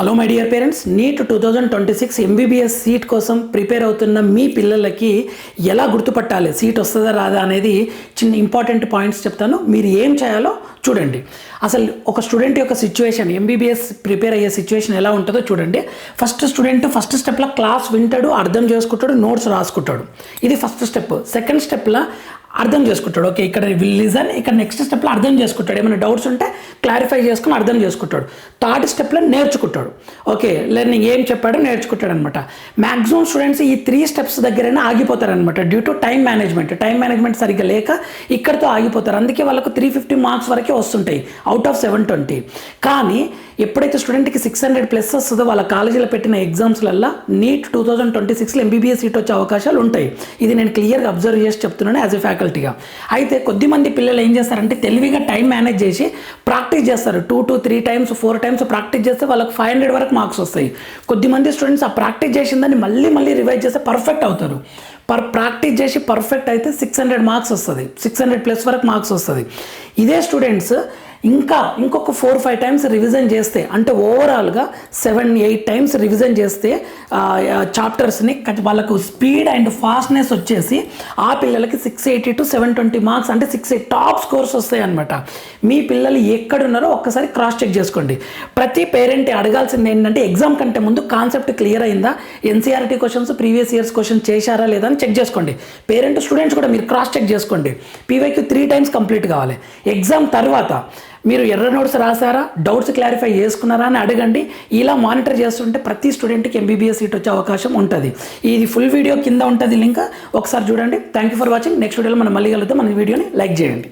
Hello my dear parents NEET two thousand twenty six MBBS seat కోసం prepare అవుతున్న మీ పిల్లలకి ఎలా గుర్తుపట్టాలి సీట్ వస్తుందా రాదా అనేది చిన్న ఇంపార్టెంట్ పాయింట్స్ చెప్తాను మీరు ఏం చేయాలో చూడండి అసలు ఒక స్టూడెంట్ యొక్క సిచ్యువేషన్ ఎంబీబీఎస్ ప్రిపేర్ అయ్యే సిచ్యువేషన్ ఎలా ఉంటుందో చూడండి ఫస్ట్ స్టూడెంట్ ఫస్ట్ స్టెప్లో క్లాస్ వింటాడు అర్థం చేసుకుంటాడు నోట్స్ రాసుకుంటాడు ఇది ఫస్ట్ స్టెప్ సెకండ్ స్టెప్లో అర్థం చేసుకుంటాడు. ఓకే ఇక్కడ లిజన్ ఇక్కడ నెక్స్ట్ స్టెప్లో అర్థం చేసుకుంటాడు. ఏమైనా డౌట్స్ ఉంటే క్లారిఫై చేసుకుని అర్థం చేసుకుంటాడు. థర్డ్ స్టెప్లో నేర్చుకుంటాడు. ఓకే లెర్నింగ్ ఏం చెప్పాడో నేర్చుకుంటాడు అనమాట మ్యాక్సిమం స్టూడెంట్స్ ఈ త్రీ స్టెప్స్ దగ్గరైనా ఆగిపోతారనమాట due to time management time management సరిగ్గా లేక ఇక్కడితో ఆగిపోతారు. అందుకే వాళ్ళకు త్రీ ఫిఫ్టీ మార్క్స్ వరకే వస్తుంటాయి. అవుట్ ఆఫ్ సెవెన్ ట్వంటీ కానీ ఎప్పుడైతే స్టూడెంట్కి సిక్స్ హండ్రెడ్ ప్లస్ వస్తుందో వాళ్ళ కాలేజీలో పెట్టిన ఎగ్జామ్స్లల్లో నీట్ టూ థౌజండ్ ట్వంటీ సిక్స్లో ఎంబీబీఎస్ సీట్ వచ్చే అవకాశాలు ఉంటాయి. ఇది నేను క్లియర్గా అబ్జర్వ్ చేసి చెప్తున్నాను యాజ్ ఎ ఫ్యాకల్టీగా అయితే కొద్దిమంది పిల్లలు ఏం చేస్తారంటే తెలివిగా టైం మేనేజ్ చేసి ప్రాక్టీస్ చేస్తారు. Two to three times four times practice చేస్తే వాళ్ళకి ఫైవ్ హండ్రెడ్ వరకు మార్క్స్ వస్తాయి. కొద్దిమంది స్టూడెంట్స్ ఆ ప్రాక్టీస్ చేసిందని మళ్ళీ మళ్ళీ రివైజ్ చేస్తే పర్ఫెక్ట్ అవుతారు. పర్ ప్రాక్టీస్ చేసి పర్ఫెక్ట్ అయితే సిక్స్ హండ్రెడ్ మార్క్స్ వస్తుంది. సిక్స్ హండ్రెడ్ ప్లస్ వరకు మార్క్స్ వస్తుంది. ఇదే స్టూడెంట్స్ ఇంకా ఇంకొక ఫోర్ ఫైవ్ టైమ్స్ రివిజన్ చేస్తే అంటే ఓవరాల్గా సెవెన్ ఎయిట్ టైమ్స్ రివిజన్ చేస్తే చాప్టర్స్ని వాళ్ళకు స్పీడ్ అండ్ ఫాస్ట్నెస్ వచ్చేసి ఆ పిల్లలకి six eighty to seven twenty marks అంటే సిక్స్ ఎయిట్ టాప్ స్కోర్స్ వస్తాయి అనమాట మీ పిల్లలు ఎక్కడున్నారో ఒక్కసారి క్రాస్ చెక్ చేసుకోండి. ప్రతి పేరెంట్ అడగాల్సింది ఏంటంటే ఎగ్జామ్ కంటే ముందు కాన్సెప్ట్ క్లియర్ అయిందా? NCERT questions previous years question చేశారా లేదా అని చెక్ చేసుకోండి. పేరెంట్ స్టూడెంట్స్ కూడా మీరు క్రాస్ చెక్ చేసుకోండి. పీవైకి త్రీ టైమ్స్ కంప్లీట్ కావాలి. ఎగ్జామ్ తర్వాత మీరు ఎర్ర నోట్స్ రాసారా? డౌట్స్ క్లారిఫై చేసుకున్నారా అని అడగండి. ఇలా మానిటర్ చేస్తుంటే ప్రతి స్టూడెంట్కి ఎంబీబీఎస్ సీట్ వచ్చే అవకాశం ఉంటుంది. ఇది ఫుల్ వీడియో కింద ఉంటుంది లింక్. ఒకసారి చూడండి. Thank you for watching next వీడియోలో మనం మళ్ళీ కలుద్దాం. మన వీడియోని లైక్ చేయండి.